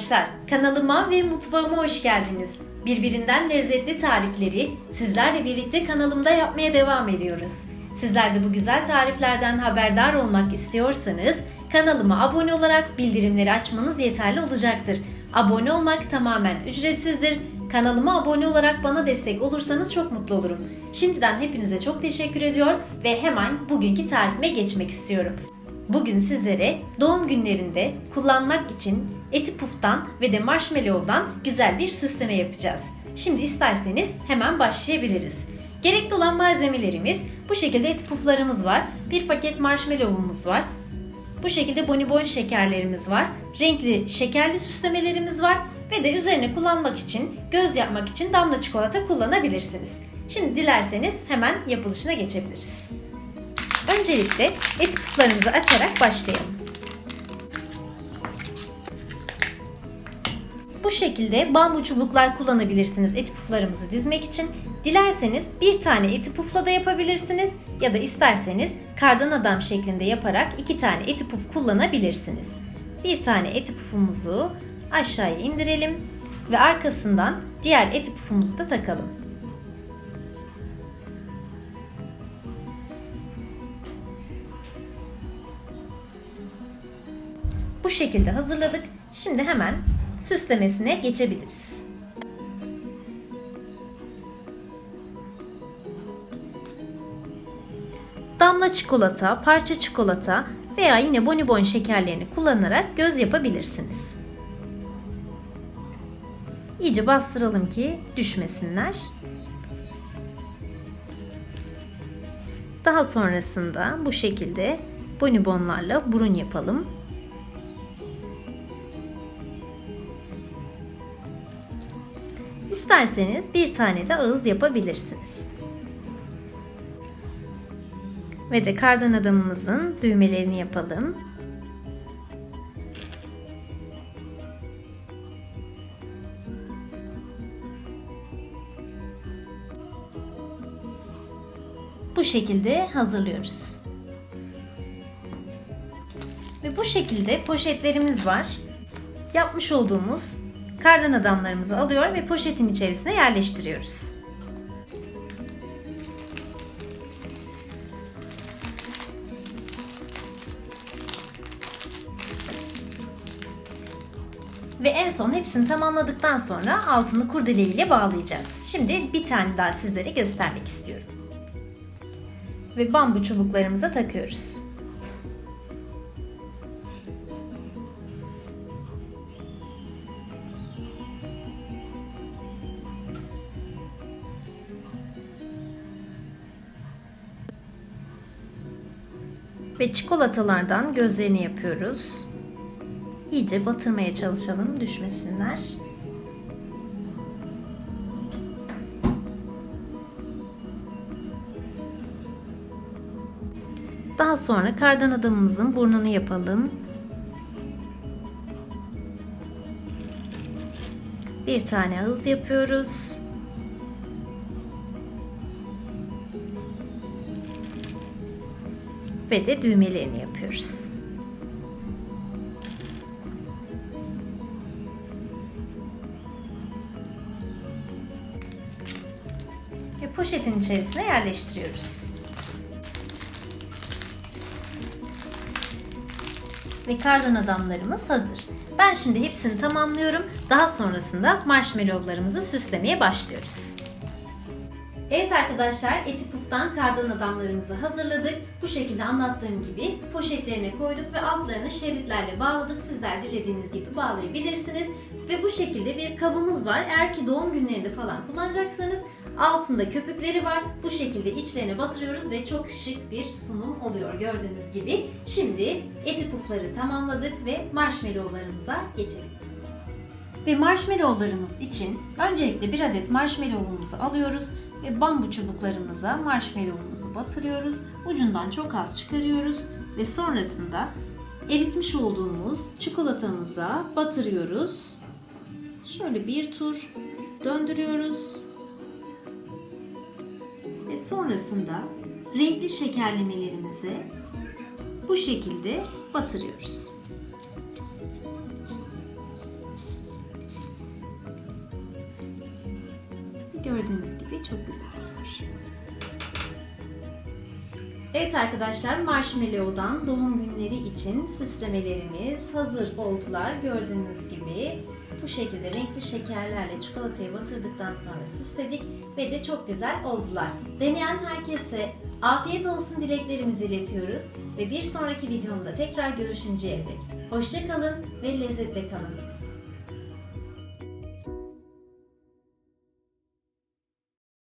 arkadaşlar. Kanalıma ve mutfağıma hoş geldiniz. Birbirinden lezzetli tarifleri sizlerle birlikte kanalımda yapmaya devam ediyoruz. Sizler de bu güzel tariflerden haberdar olmak istiyorsanız kanalıma abone olarak bildirimleri açmanız yeterli olacaktır. Abone olmak tamamen ücretsizdir. Kanalıma abone olarak bana destek olursanız çok mutlu olurum. Şimdiden hepinize çok teşekkür ediyor ve hemen bugünkü tarifime geçmek istiyorum. Bugün sizlere doğum günlerinde kullanmak için eti puftan ve de marshmallow'dan güzel bir süsleme yapacağız. Şimdi isterseniz hemen başlayabiliriz. Gerekli olan malzemelerimiz bu şekilde eti puflarımız var. Bir paket marshmallow'umuz var. Bu şekilde bonibon şekerlerimiz var. Renkli şekerli süslemelerimiz var. Ve de üzerine kullanmak için, göz yapmak için damla çikolata kullanabilirsiniz. Şimdi dilerseniz hemen yapılışına geçebiliriz. Öncelikle et puflarımızı açarak başlayalım. Bu şekilde bambu çubuklar kullanabilirsiniz eti puflarımızı dizmek için. Dilerseniz bir tane eti pufla da yapabilirsiniz ya da isterseniz kardan adam şeklinde yaparak iki tane eti puf kullanabilirsiniz. Bir tane eti pufumuzu aşağıya indirelim ve arkasından diğer eti pufumuzu da takalım. Bu şekilde hazırladık. Şimdi hemen süslemesine geçebiliriz. Damla çikolata, parça çikolata veya yine bonibon şekerlerini kullanarak göz yapabilirsiniz. İyice bastıralım ki düşmesinler. Daha sonrasında bu şekilde bonibonlarla burun yapalım. İsterseniz bir tane de ağız yapabilirsiniz. Ve de kardan adamımızın düğmelerini yapalım. Bu şekilde hazırlıyoruz. Ve bu şekilde poşetlerimiz var. Yapmış olduğumuz kardan adamlarımızı alıyor ve poşetin içerisine yerleştiriyoruz. Ve en son hepsini tamamladıktan sonra altını kurdele ile bağlayacağız. Şimdi bir tane daha sizlere göstermek istiyorum. Ve bambu çubuklarımıza takıyoruz. Ve çikolatalardan gözlerini yapıyoruz. İyice batırmaya çalışalım düşmesinler. Daha sonra kardan adamımızın burnunu yapalım. Bir tane ağız yapıyoruz. Ve de düğmelerini yapıyoruz. Ve poşetin içerisine yerleştiriyoruz. Ve kardan adamlarımız hazır. Ben şimdi hepsini tamamlıyorum. Daha sonrasında marshmallowlarımızı süslemeye başlıyoruz. Evet arkadaşlar eti puftan kardan adamlarımızı hazırladık. Bu şekilde anlattığım gibi poşetlerine koyduk ve altlarını şeritlerle bağladık. Sizler dilediğiniz gibi bağlayabilirsiniz. Ve bu şekilde bir kabımız var. Eğer ki doğum günlerinde falan kullanacaksanız altında köpükleri var. Bu şekilde içlerine batırıyoruz ve çok şık bir sunum oluyor gördüğünüz gibi. Şimdi eti pufları tamamladık ve marshmallowlarımıza geçelim. Ve marshmallowlarımız için öncelikle bir adet marshmallowumuzu alıyoruz ve bambu çubuklarımıza marshmallowumuzu batırıyoruz. Ucundan çok az çıkarıyoruz ve sonrasında eritmiş olduğumuz çikolatamıza batırıyoruz. Şöyle bir tur döndürüyoruz. Ve sonrasında renkli şekerlemelerimizi bu şekilde batırıyoruz. Gördüğünüz gibi çok güzel oluyor. Evet arkadaşlar Marshmallow'dan doğum günleri için süslemelerimiz hazır oldular. Gördüğünüz gibi bu şekilde renkli şekerlerle çikolatayı batırdıktan sonra süsledik ve de çok güzel oldular. Deneyen herkese afiyet olsun dileklerimizi iletiyoruz ve bir sonraki videomda tekrar görüşünceye dek hoşça kalın ve lezzetle kalın.